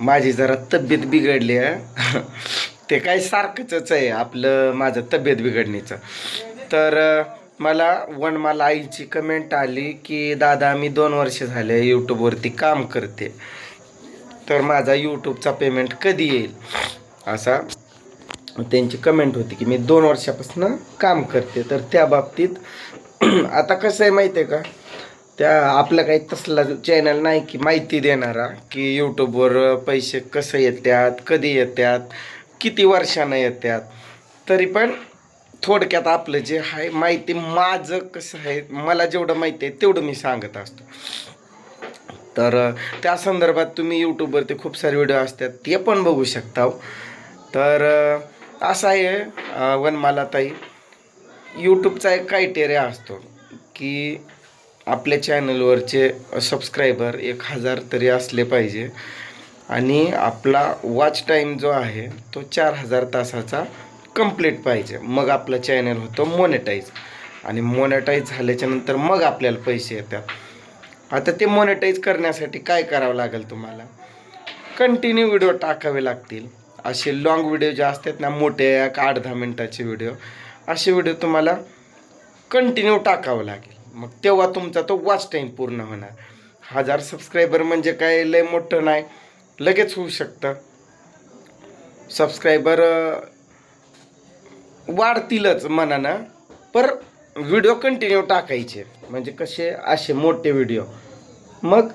माझी जरा तब्येत बिघडली आहे ते काय सारखंच आहे आपलं माझं तब्येत बिघडण्याचं तर अं, मला वनमाला आईची कमेंट आली की दादा मी दोन वर्ष झाले यूट्यूबवरती काम करते. तर माझा यूट्यूबचा पेमेंट कधी येईल? असा. त्यांची कमेंट होती की मी दोन वर्षापासून काम करते. तर त्या बाबतीत आता कसं आहे माहिती आहे का? त्या आपला काही तसला चॅनल नाही की माहिती देणारा की यूट्यूबवर पैसे कसं येतात कधी येतात किती वर्षानं येतात तरी पण थोडक्यात आपलं जे आहे माहिती माझं कसं आहे मला जेवढं माहिती आहे तेवढं मी सांगत असतो. तर त्या संदर्भात तुम्ही यूट्यूबवरती खूप सारे व्हिडिओ असतात ते पण बघू शकता हो. तर असं आहे वनमालाताई. ताई यूट्यूबचा एक क्रायटेरिया असतो की आपल्या चॅनलवरचे सबस्क्रायबर एक हजार तरी असले पाहिजे. आणि आपला वॉच टाईम जो आहे तो चार हजार तासाचा कंप्लीट पाहिजे. मग आपलं चॅनल होतं मोनेटाईज आणि मोनेटाईज झाल्याच्यानंतर मग आपल्याला पैसे येतात. आता ते मोनेटाईज करण्यासाठी काय करावं लागेल तुम्हाला? कंटिन्यू व्हिडिओ टाकावे लागतील. असे लॉंग व्हिडिओ जे असतात ना मोठे एक आठ दहा मिनटाचे व्हिडिओ असे व्हिडिओ तुम्हाला कंटिन्यू टाकावं लागेल. मग तेव्हा तुमचा तो वॉच टाईम पूर्ण होणार. हजार सबस्क्रायबर म्हणजे काय लय मोठं नाही. लगेच होऊ शकतं. सबस्क्रायबर वाढतीलच मनानं पर व्हिडिओ कंटिन्यू टाकायचे. म्हणजे कसे असे मोठे व्हिडिओ मग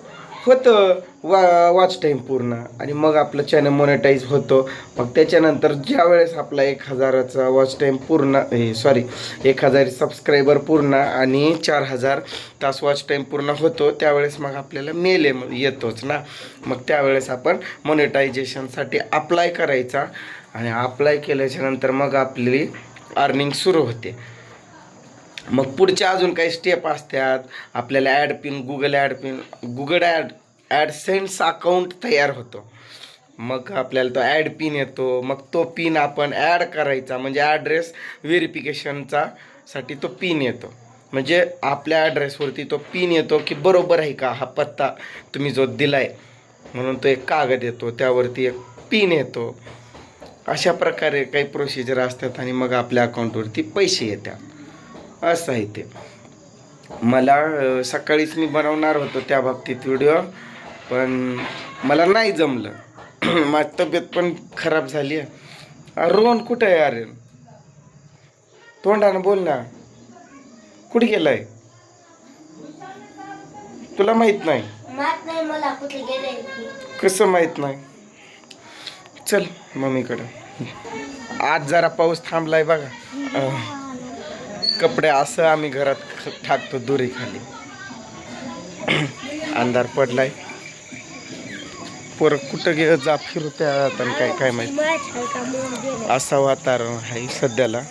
होतं. वा वॉच टाईम पूर्ण. आणि मग आपलं चॅनल मोनेटाईज होतं. मग त्याच्यानंतर ज्या वेळेस आपला एक हजाराचा वॉच टाईम पूर्ण हे सॉरी एक हजार सबस्क्रायबर पूर्ण आणि चार हजार तास वॉच टाईम पूर्ण होतो त्यावेळेस मग आपल्याला मेल येतोच ना. मग त्यावेळेस आपण मोनेटायझेशनसाठी अप्लाय करायचा. आणि अप्लाय केल्याच्यानंतर मग आपली अर्निंग सुरू होते. मग पुढच्या अजून काही स्टेप असतात. आपल्याला add pin Google add pin Google add AdSense account तयार होतो. मग आपल्याला तो ॲड पिन येतो. मग तो पिन आपण ॲड करायचा. म्हणजे ॲड्रेस व्हेरिफिकेशनचा साठी तो पिन येतो. म्हणजे आपल्या ॲड्रेसवरती तो पिन येतो की बरोबर आहे का? हा पत्ता तुम्ही जो दिला आहे म्हणून तो एक कागद येतो. त्यावरती एक पिन येतो. अशा प्रकारे काही प्रोसिजर असतात आणि मग आपल्या अकाउंटवरती पैसे येतात. असं आहे ते मला सकाळीच मी बनवणार होतो त्या बाबतीत व्हिडिओ पण मला नाही जमलं. माझी तब्येत पण खराब झाली आहे. रोहन कुठं आहे अरे? तोंडानं बोल ना. कुठे गेलाय? तुला माहीत नाही? कसं माहीत नाही? चल मम्मीकडं. आज जरा पाऊस थांबलाय बघा. कपडे असं आम्ही घरात टाकतो दुरी खाली. अंधार पडलाय. पोरं कुठं गे जा फिरत्यात आणि काय काय माहीत. असं वातावरण आहे सध्याला.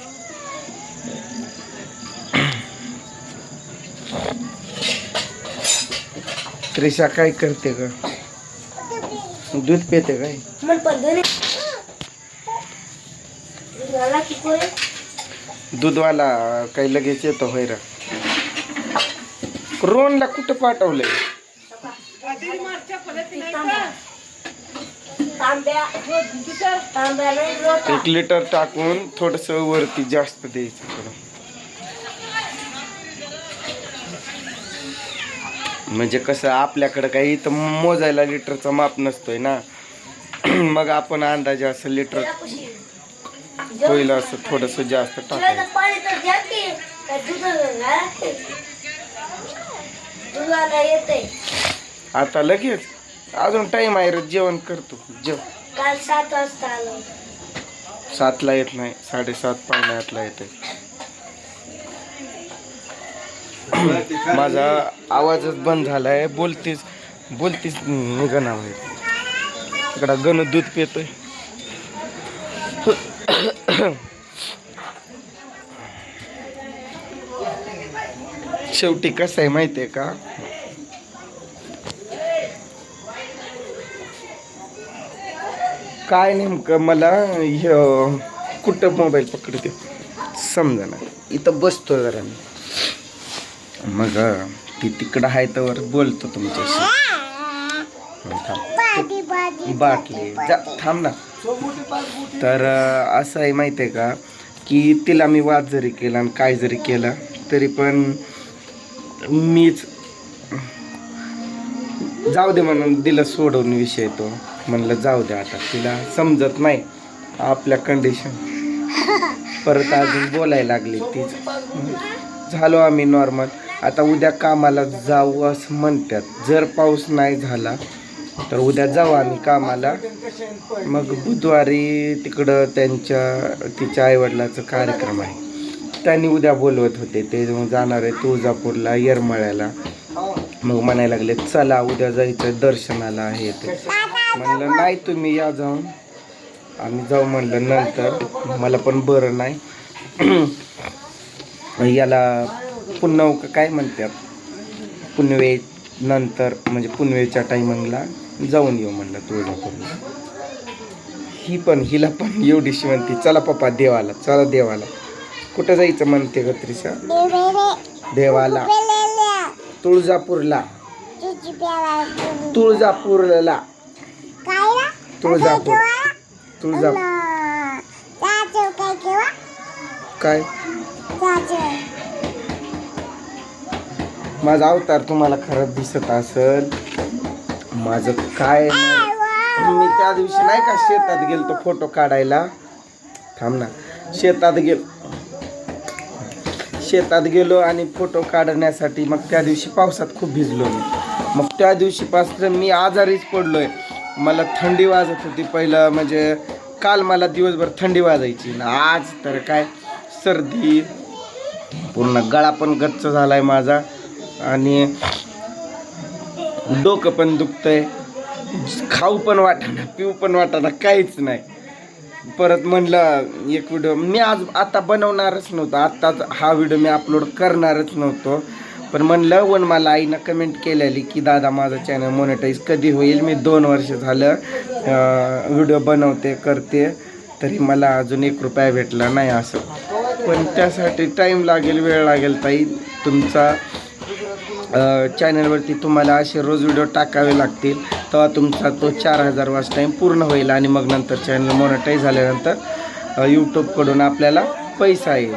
त्रिशा काय करते ग? दूध पिते काय मन पण दोन्ही मला की कोणी दूधवाला काही लगेच येतो होयरा रोनला कुठं पाठवलंय? एक लिटर टाकून थोडस वरती जास्त द्यायचं म्हणजे कसं आपल्याकडं काही इथं मोजायला लिटरचा माप नसतोय ना. मग आपण अंदाजे असं लिटर होईल असं थोडस जास्त टाकायचं. आता लगेच अजून टाइम आहे जेवण करतो. जेव. काल सात वाजता आलो. सातला येत नाही साडेसात पावणे आठला येते माझा आवाजच बंद झालाय बोलतीस बोलतीस निघणा इकडं गण दूध पितोय. शेवटी कसं आहे माहिती आहे का? काय नेमकं मला हे कुठं मोबाईल पकडते? समजा ना इथं बसतो जरा मी. मग ती तिकडं आहे तर बोलतो तुमच्याशी. बाटली जा थांब ना. तर असं आहे माहिती आहे का की तिला मी वाद जरी केला आणि काय जरी केलं तरी पण मीच जाऊ दे म्हणून दिलं सोडून विषय तो. म्हणलं जाऊ दे आता तिला समजत नाही आपल्या कंडिशन परत अजून बोलायला लागली तीच. झालो आम्ही नॉर्मल आता उद्या कामाला जाऊ असं म्हणतात. जर पाऊस नाही झाला तर उद्या जाऊ आम्ही कामाला. मग बुधवारी तिकडं त्यांच्या तिच्या आईवडिलाचा कार्यक्रम आहे. त्यांनी उद्या बोलवत होते ते जाणार आहे तुळजापूरला येरमळ्याला. मग म्हणायला लागले चला उद्या जायचं दर्शनाला आहे ते. म्हणलं नाही तुम्ही या जाऊन. आम्ही जाऊ म्हणलं नंतर. मला पण बरं नाही. याला पुन्हा काय म्हणतात? पुनवे नंतर म्हणजे पुनवेच्या टायमिंगला जाऊन येऊ म्हणलं तुळजापूरला. ही पण हिला पण एवढीशी म्हणते चला पप्पा देवाला चला देवाला. कुठं जायचं म्हणते ग देवाला. तुळजापूरला. तुळजापूरला. तुळजापूर. तुळजापूर. काय? माझा अवतार तुम्हाला खरंच दिसत असल. माझं काय मी त्या दिवशी नाही का शेतात गेलतो फोटो काढायला. थांब ना. शेतात गेलो शेतात गेलो आणि फोटो काढण्यासाठी मग त्या दिवशी पावसात खूप भिजलो मी. मग त्या दिवशीपासून मी आजारीच पडलोय. मला थंडी वाजत होती पहिलं म्हणजे काल मला दिवसभर थंडी वाजायची. ना आज तर काय? सर्दी पूर्ण गळा पण गच्च आहे माझा. आणि डोकं पण दुखतंय. खाऊ पण वाटाना पिऊ पण वाटाना काहीच नाही. परत म्हणलं एक व्हिडिओ मी आज आता बनवणारच नव्हतं. आत्ताच हा व्हिडिओ मी अपलोड करणारच नव्हतो. पण म्हणलं वन मला आईनं कमेंट केलेली की दादा माझं चॅनल मोनिटाईज कधी होईल? मी दोन वर्ष झालं व्हिडिओ बनवते करते. तरी मला अजून एक रुपया भेटला नाही असं. पण त्यासाठी टाईम लागेल वेळ लागेल ताई. तुमचा चॅनलवरती तुम्हाला असे रोज व्हिडिओ टाकावे लागतील. तेव्हा तुमचा तो चार हजार वाज टाईम पूर्ण होईल आणि मग नंतर चॅनल मोनटाईज झाल्यानंतर यूट्यूबकडून आपल्याला पैसा येईल.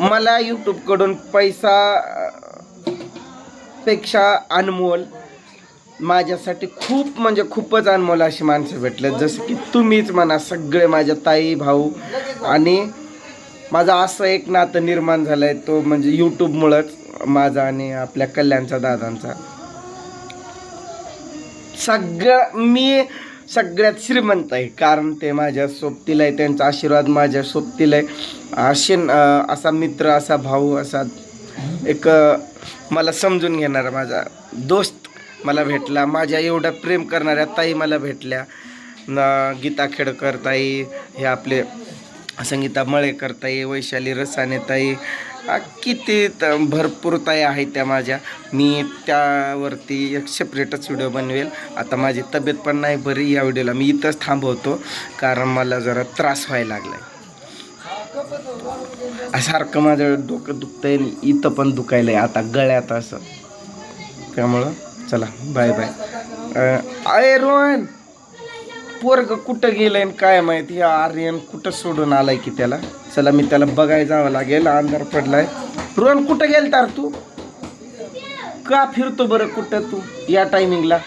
मला यूट्यूबकडून पैसा पेक्षा अनमोल माझ्यासाठी खूप म्हणजे खूपच अनमोल अशी माणसं भेटले जसं की तुम्हीच म्हणा सगळे माझ्या ताई भाऊ आणि माझं असं एक नातं निर्माण झालं आहे तो म्हणजे यूट्यूबमुळंच माझा आणि आपल्या कल्याणचा दादांचा. सगळं मी सगळ्यात श्रीमंत आहे कारण ते माझ्या सोबतीला आहे त्यांचा आशीर्वाद माझ्या सोबतीला आहे. असे असा मित्र असा भाऊ असा एक मला समजून घेणारा माझा दोस्त मला भेटला. माझ्या एवढ्या प्रेम करणाऱ्या ताई मला भेटल्या. न- गीता खेडकर ताई हे आपले संगीता मळेकर ताई वैशाली रसाने ताई किती भरपूर ताई आहेत त्या माझ्या. मी त्यावरती एक सेपरेटच व्हिडिओ बनवेल. आता माझी तब्येत पण नाही बरी या व्हिडिओला मी इथंच थांबवतो कारण मला जरा त्रास व्हायला लागला आहे सारखं माझं डोकं दुखतंय आहे इथं पण दुखायलं आहे आता गळ्यात असं. त्यामुळं चला बाय बाय अरे रोहन! पोरग कुठं गेलं आणि काय माहिती? आर्यन कुठं सोडून आलाय की त्याला? चला मी त्याला बघायला जावं लागेल अंधार पडलाय. रोहन कुठं गेल तर तू? का फिरतो बरं कुठं तू या टायमिंगला